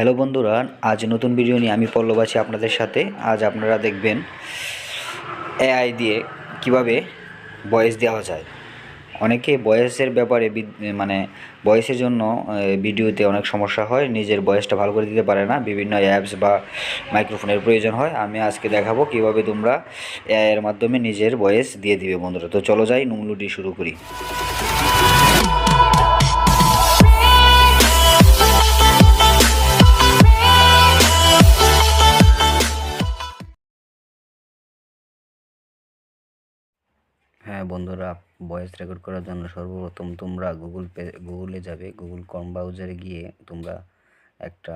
Hello বন্ধুরা, আজ নতুন ভিডিও নিয়ে আমি পল্লব আছি আপনাদের সাথে। আজ আপনারা দেখবেন এআই দিয়ে কীভাবে ভয়েস দেওয়া যায়। অনেকে ভয়েসের ব্যাপারে মানে ভয়েসের জন্য ভিডিওতে অনেক সমস্যা হয়, নিজের ভয়েসটা ভালো করে দিতে পারে না। বিভিন্ন অ্যাপস বা মাইক্রোফোনের প্রয়োজন হয়। আমি আজকে দেখাবো কীভাবে তোমরা এআই এর মাধ্যমে নিজের ভয়েস দিয়ে দিবে বন্ধুরা। তো চলো যাই নুংলুটি শুরু করি। হ্যাঁ বন্ধুরা ভয়েস রেকর্ড করার জন্য সর্বপ্রথম তোমরা গুগল পে গুগলে যাবে। গুগল কম ব্রাউজারে গিয়ে তোমরা একটা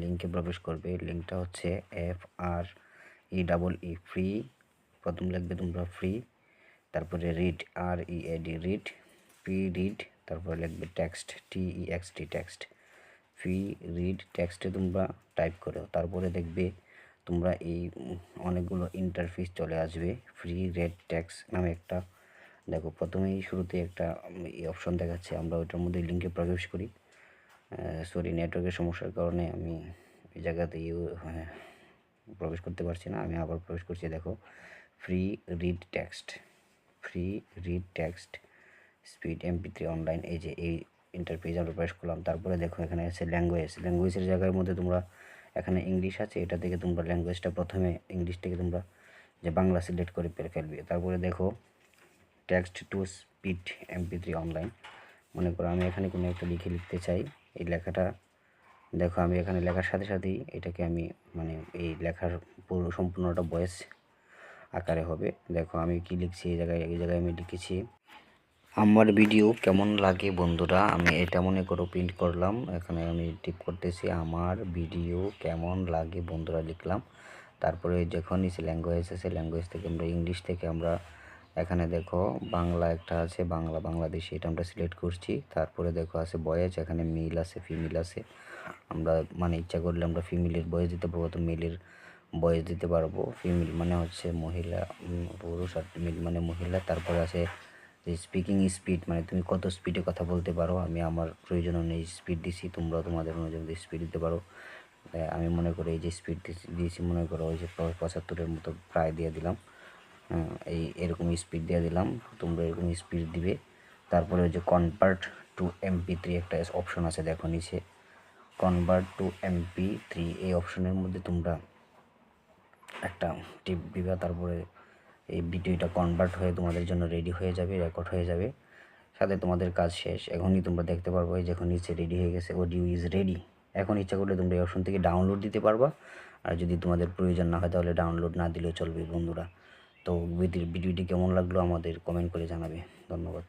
লিঙ্কে প্রবেশ করবে। লিঙ্কটা হচ্ছে F R E double E free প্রথম লিখবে তোমরা ফ্রি তারপরে read R E A D read P read তারপরে লিখবে text T E X T text free read টেক্সটে তোমরা টাইপ করো। তারপরে দেখবে তোমরা এই অনেকগুলো ইন্টারফেস চলে আসবে। ফ্রি রেড ট্যাক্স নামে একটা। দেখো প্রথমেই শুরুতে একটা এই অপশন দেখাচ্ছে। আমরা ওইটার মধ্যে লিঙ্কে প্রবেশ করি। সরি নেটওয়ার্কের সমস্যার কারণে আমি এই জায়গাতে ইউ হ্যাঁ, প্রবেশ করতে পারছি না। আমি আবার প্রবেশ করছি দেখো। Free read text free read text speed MP three online এই যে এই ইন্টারপেজ আমরা প্রবেশ করলাম। তারপরে দেখো এখানে আছে ল্যাঙ্গুয়েজ ল্যাঙ্গুয়েজের জায়গার মধ্যে তোমরা এখানে ইংলিশ আছে, এটা থেকে তোমরা ল্যাঙ্গুয়েজটা প্রথমে ইংলিশ থেকে তোমরা যে বাংলা সিলেক্ট করে পেরে ফেলবে। তারপরে দেখো text to speed MP three online মনে করো আমি এখানে কোনো একটা লিখে লিখতে চাই, এই লেখাটা দেখো আমি এখানে লেখার সাথে সাথেই এটাকে আমি মানে এই লেখার পুরো সম্পূর্ণটা ভয়েস আকারে হবে। দেখো আমি কি লিখছি, এই জায়গায় এই জায়গায় আমি লিখেছি। আমার ভিডিও কেমন লাগে বন্ধুরা? আমি এটা মনে করো প্রিন্ট করলাম। এখানে আমি টিপ করতেছি, আমার ভিডিও কেমন লাগে বন্ধুরা? লিখলাম। তারপরে যখন নিচে ল্যাঙ্গুয়েজ আছে ল্যাঙ্গুয়েজ থেকে আমরা ইংলিশ থেকে আমরা এখানে দেখো, বাংলা একটা আছে, বাংলা, বাংলাদেশি, এটা আমরা সিলেক্ট করছি। তারপরে দেখো আছে বয়েজ, এখানে মেল আছে ফিমেল আছে। আমরা মানে ইচ্ছা করলে আমরা ফিমেলের বয়েস দিতে পারব, তো মেলের বয়েস দিতে পারব। ফিমেল মানে হচ্ছে মহিলা পুরুষ আর মেল মানে মহিলা। তারপরে আছে স্পিকিং স্পিড মানে তুমি কত স্পিডে কথা বলতে পারো, আমি আমার প্রয়োজন অনুযায়ী স্পিড দিছি তোমরা তোমাদের অনুযায়ী স্পিড দিতে পারো। আমি মনে করি এই যে স্পিড দিয়েছি মনে করো ওই যে পঁচাত্তরের মতো প্রায় দিয়ে দিলাম। এই এরকম স্পিড দিয়ে দিলাম, তোমরা এরকম স্পিড দিবে। তারপরে ওই যে কনভার্ট টু এমপি থ্রি একটা অপশন আছে দেখো নিচে। কনভার্ট টু এমপি থ্রি এই অপশনের মধ্যে তোমরা একটা টিপ দিবা, তারপরে এই ভিডিওটা কনভার্ট হয়ে তোমাদের জন্য রেডি হয়ে যাবে রেকর্ড হয়ে যাবে। সাথে তোমাদের কাজ শেষ। এখনই তোমরা দেখতে পারব এই যখন নিচে রেডি হয়ে গেছে অডিও ইজ রেডি এখন ইচ্ছা করলে তোমরা এই অপশন থেকে ডাউনলোড দিতে পারবা। আর যদি তোমাদের প্রয়োজন না হয় তাহলে ডাউনলোড না দিলেও চলবে বন্ধুরা। তো ভিডিওটি কেমন লাগল আমাদের কমেন্ট করে জানাবে। ধন্যবাদ।